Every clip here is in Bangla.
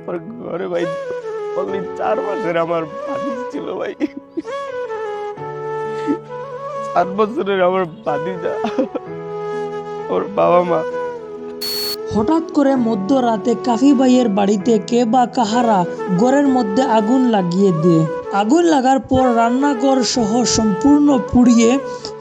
আমার ঘরে ভাই অনলি চার মাসের আমার বাদি ছিল ভাই। চার বছরের আমার বাদি যা ওর বাবা মা। হঠাৎ করে মধ্যরাতে কাফি ভাইয়ের বাড়িতে কে বা কাহারা ঘরের মধ্যে আগুন লাগিয়ে দেয়। আগুন লাগার পর রান্নাঘর সহ সম্পূর্ণ পুড়িয়ে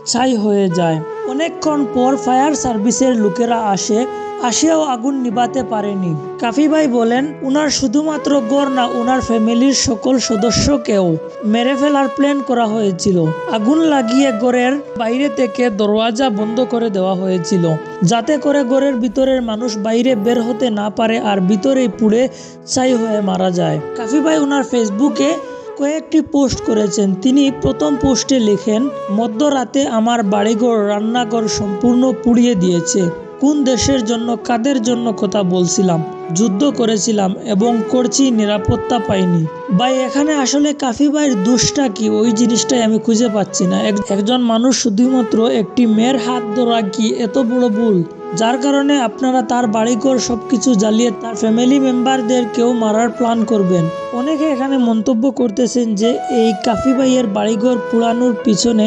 ছাই হয়ে যায়। অনেকক্ষণ পর ফায়ার সার্ভিসের লোকেরা আসে আসেও আগুন নিবাতে পারেনি। কাফি ভাই বলেন, উনার শুধুমাত্র গড় না, উনার ফ্যামিলির সকল সদস্যকেও মেরে ফেলার প্ল্যান করা হয়েছিল। আগুন লাগিয়ে গড়ের বাইরে থেকে দরওয়াজা বন্ধ করে দেওয়া হয়েছিল। যাতে করে গড়ের ভিতরের মানুষ বাইরে বের হতে না পারে আর ভিতরেই পুড়ে ছাই হয়ে মারা যায়। কাফি ভাই ওনার ফেসবুকে কয়েকটি পোস্ট করেছেন। তিনি প্রথম পোস্টে লেখেন, মধ্যরাতে আমার বাড়িঘর, রান্নাঘর সম্পূর্ণ পুড়িয়ে দিয়েছে। কোন দেশের জন্য, কাদের জন্য কথা বলছিলাম, যুদ্ধ করেছিলাম এবং করছি, নিরাপত্তা পাইনি। ভাই, এখানে আসলে কাফি ভাইয়ের দোষটা কি? ওই জিনিসটাই আমি খুঁজে পাচ্ছি না। একজন মানুষ শুধুমাত্র একটি মেয়ের হাত ধরা কি এত বড় ভুল? যার কারণে আপনারা তার বাড়িঘর সবকিছু জ্বালিয়ে তার ফ্যামিলি মেম্বারদেরকেও মারার প্ল্যান করবেন। অনেকে এখানে মন্তব্য করতেছেন যে এই কাফি ভাইয়ের বাড়িঘর পুরানোর পিছনে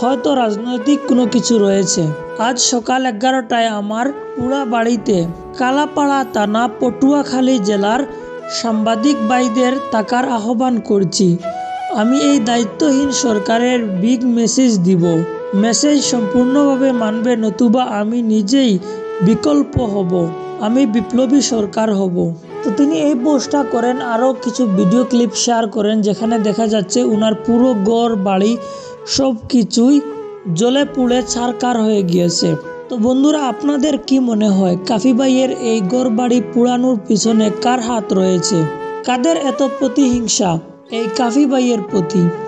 হয়তো রাজনৈতিক কোনো কিছু রয়েছে। আজ সকাল এগারোটায় আমার পুরা বাড়িতে কালাপাড়া থানা পটুয়াখালী জেলার সাংবাদিক ভাইদের তাকার আহ্বান করছি। আমি এই দায়িত্বহীন সরকারের বিগ মেসেজ দিব। মেসেজ সম্পূর্ণভাবে মানবে নতুবা আমি নিজেই বিকল্প হব। আমি বিপ্লবী সরকার হব। তো তিনি এই পোস্টটা করেন, আরও কিছু ভিডিও ক্লিপ শেয়ার করেন, যেখানে দেখা যাচ্ছে উনার পুরো গড় বাড়ি সব কিছুই জ্বলে পুড়ে ছারকার হয়ে গিয়েছে। তো বন্ধুরা, আপনাদের কি মনে হয় কাফিবাইয়ের এই গড় বাড়ি পুরানোর পিছনে কার হাত রয়েছে? কাদের এত প্রতিহিংসা, এই কাফি ভাইয়ের প্রতি?